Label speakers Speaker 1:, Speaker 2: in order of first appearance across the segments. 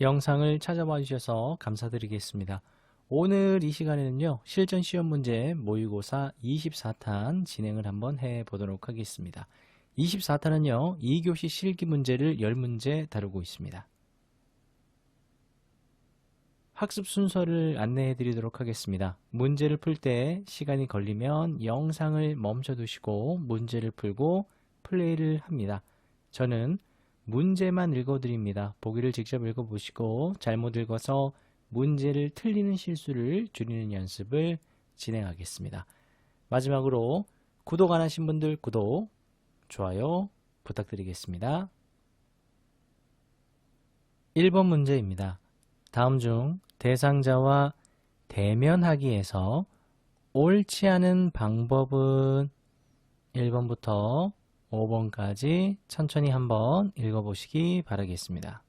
Speaker 1: 영상을 찾아봐 주셔서 감사드리겠습니다. 오늘 이 시간에는요, 실전 시험 문제 모의고사 24탄 진행을 한번 해 보도록 하겠습니다. 24탄은요, 2교시 실기 문제를 10문제 다루고 있습니다. 학습 순서를 안내해 드리도록 하겠습니다. 문제를 풀 때 시간이 걸리면 영상을 멈춰 두시고 문제를 풀고 플레이를 합니다. 저는 문제만 읽어 드립니다. 보기를 직접 읽어 보시고 잘못 읽어서 문제를 틀리는 실수를 줄이는 연습을 진행하겠습니다. 마지막으로 구독 안 하신 분들 구독, 좋아요 부탁드리겠습니다. 1번 문제입니다. 다음 중 대상자와 대면하기에서 옳지 않은 방법은 1번부터 5번까지 천천히 한번 읽어보시기 바라겠습니다.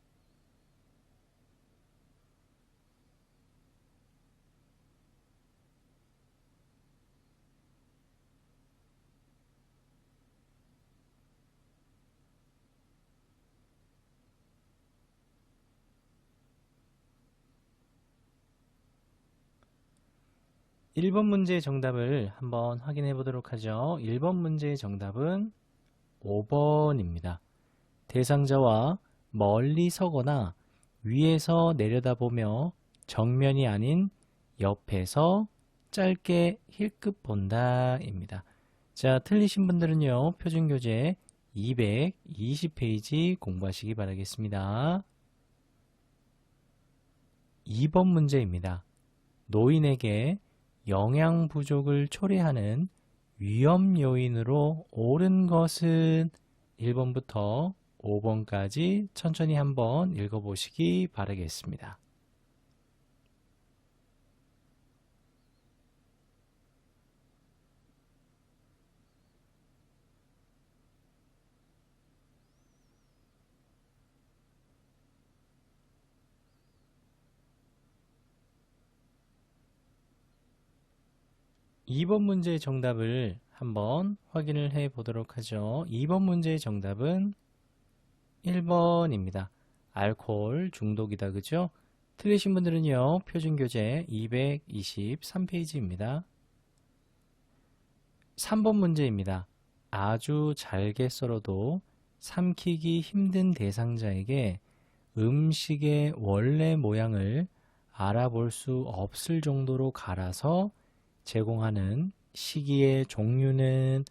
Speaker 1: 1번 문제의 정답을 한번 확인해 보도록 하죠. 1번 문제의 정답은 5번입니다. 대상자와 멀리 서거나 위에서 내려다보며 정면이 아닌 옆에서 짧게 힐끗 본다입니다. 자, 틀리신 분들은요, 표준교재 220페이지 공부하시기 바라겠습니다. 2번 문제입니다. 노인에게 영양 부족을 초래하는 위험 요인으로 옳은 것은 1번부터 5번까지 천천히 한번 읽어보시기 바라겠습니다. 2번 문제의 정답을 한번 확인을 해 보도록 하죠. 2번 문제의 정답은 1번입니다. 알코올 중독이다. 그죠? 틀리신 분들은요. 표준교재 223페이지입니다. 3번 문제입니다. 아주 잘게 썰어도 삼키기 힘든 대상자에게 음식의 원래 모양을 알아볼 수 없을 정도로 갈아서 제공하는 시기의 종류는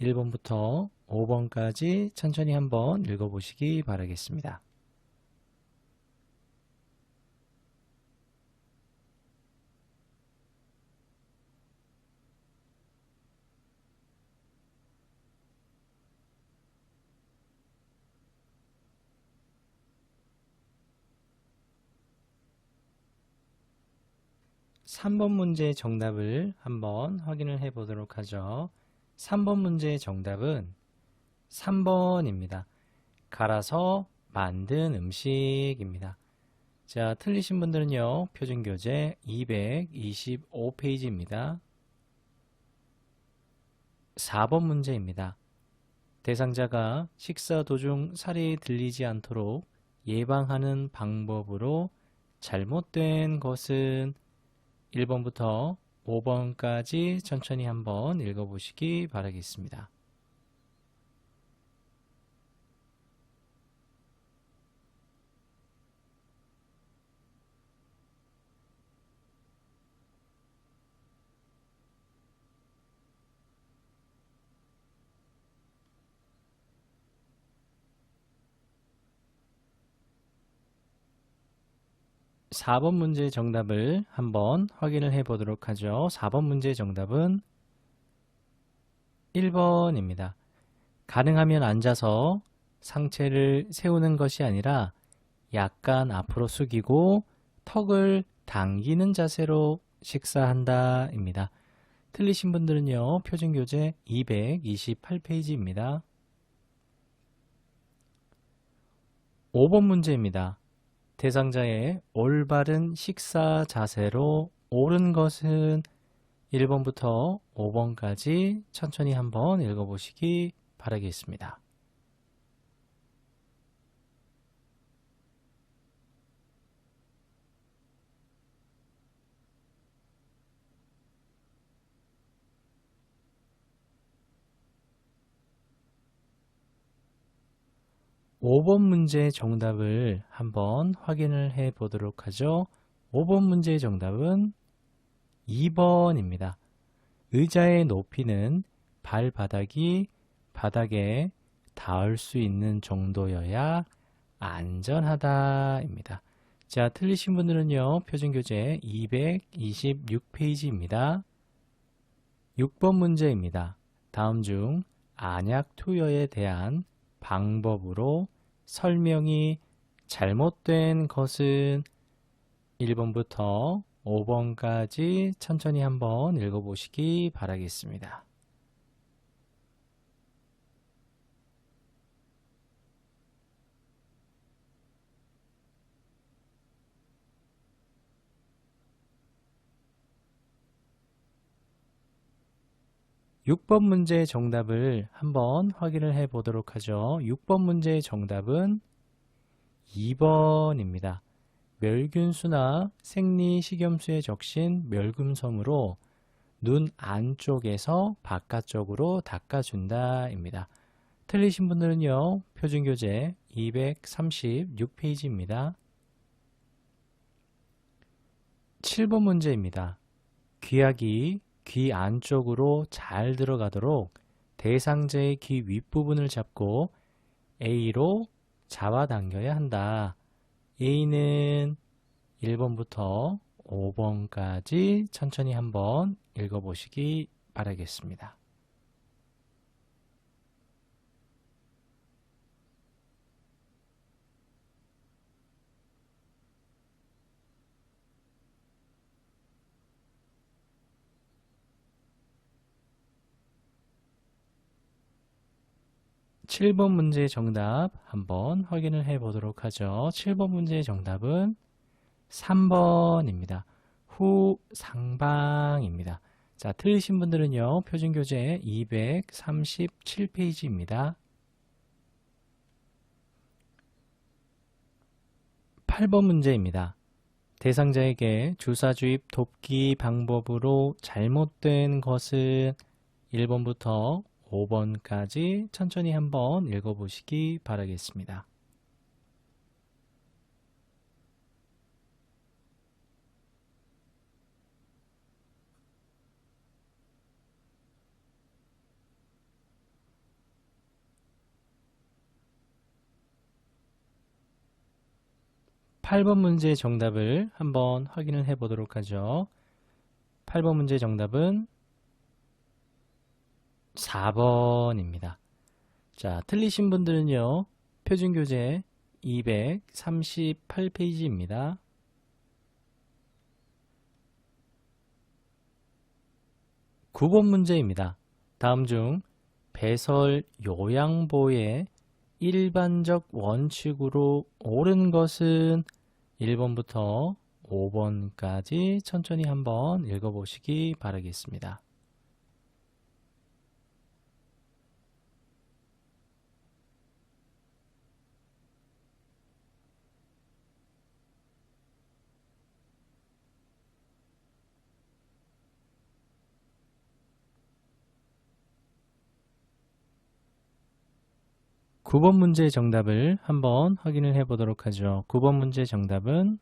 Speaker 1: 1번부터 5번까지 천천히 한번 읽어보시기 바라겠습니다. 3번 문제의 정답을 한번 확인을 해 보도록 하죠. 3번 문제의 정답은 3번입니다. 갈아서 만든 음식입니다. 자, 틀리신 분들은요, 표준교재 225페이지입니다. 4번 문제입니다. 대상자가 식사 도중 살이 들리지 않도록 예방하는 방법으로 잘못된 것은 1번부터 5번까지 천천히 한번 읽어보시기 바라겠습니다. 4번 문제의 정답을 한번 확인을 해 보도록 하죠. 4번 문제의 정답은 1번입니다. 가능하면 앉아서 상체를 세우는 것이 아니라 약간 앞으로 숙이고 턱을 당기는 자세로 식사한다 입니다. 틀리신 분들은요. 표준교재 228페이지입니다. 5번 문제입니다. 대상자의 올바른 식사 자세로 옳은 것은 1번부터 5번까지 천천히 한번 읽어보시기 바라겠습니다. 5번 문제의 정답을 한번 확인을 해 보도록 하죠. 5번 문제의 정답은 2번입니다. 의자의 높이는 발바닥이 바닥에 닿을 수 있는 정도여야 안전하다입니다. 자, 틀리신 분들은요, 표준교재 226페이지입니다. 6번 문제입니다. 다음 중 안약 투여에 대한 방법으로 설명이 잘못된 것은 1번부터 5번까지 천천히 한번 읽어보시기 바라겠습니다. 6번 문제의 정답을 한번 확인을 해 보도록 하죠. 6번 문제의 정답은 2번입니다. 멸균수나 생리식염수에 적신 멸금섬으로 눈 안쪽에서 바깥쪽으로 닦아준다입니다. 틀리신 분들은요. 표준교재 236페이지입니다. 7번 문제입니다. 귀약이 귀 안쪽으로 잘 들어가도록 대상자의 귀 윗부분을 잡고 A로 잡아당겨야 한다. A는 1번부터 5번까지 천천히 한번 읽어보시기 바라겠습니다. 7번 문제의 정답 한번 확인을 해 보도록 하죠. 7번 문제의 정답은 3번입니다. 후 상방입니다. 자, 틀리신 분들은요, 표준 교재 237페이지입니다. 8번 문제입니다. 대상자에게 주사 주입 돕기 방법으로 잘못된 것은 1번부터 5번까지 천천히 한번 읽어보시기 바라겠습니다. (8번) 문제의 정답을 한번 확인을 해 보도록 하죠. (8번) 문제의 정답은 4번입니다. 자, 틀리신 분들은요. 표준교재 238페이지입니다. 9번 문제입니다. 다음 중 배설 요양보의 일반적 원칙으로 옳은 것은 1번부터 5번까지 천천히 한번 읽어보시기 바라겠습니다. 9번 문제의 정답을 한번 확인을 해 보도록 하죠. 9번 문제의 정답은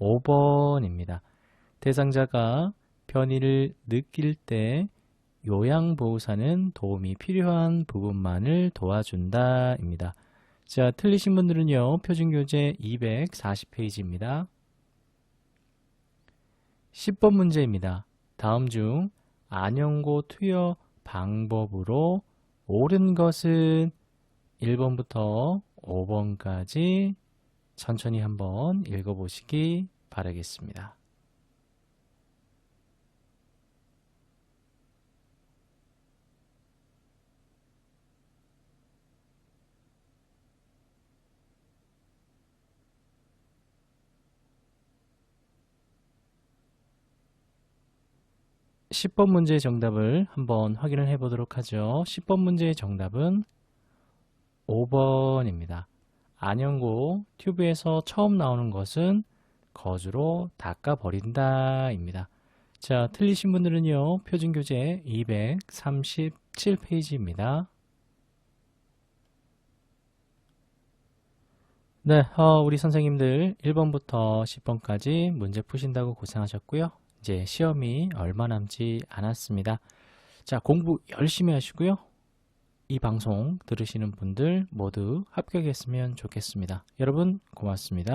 Speaker 1: 5번입니다. 대상자가 변이를 느낄 때 요양보호사는 도움이 필요한 부분만을 도와준다 입니다. 자, 틀리신 분들은요. 표준교재 240페이지입니다. 10번 문제입니다. 다음 중 안영고 투여 방법으로 옳은 것은 1번부터 5번까지 천천히 한번 읽어보시기 바라겠습니다. 10번 문제의 정답을 한번 확인을 해 보도록 하죠. 10번 문제의 정답은 5번입니다. 안영고 튜브에서 처음 나오는 것은 거즈로 닦아버린다 입니다. 자, 틀리신 분들은요, 표준교재 237페이지입니다. 네, 어, 우리 선생님들 1번부터 10번까지 문제 푸신다고 고생하셨고요. 이제 시험이 얼마 남지 않았습니다. 자, 공부 열심히 하시고요. 이 방송 들으시는 분들 모두 합격했으면 좋겠습니다. 여러분, 고맙습니다.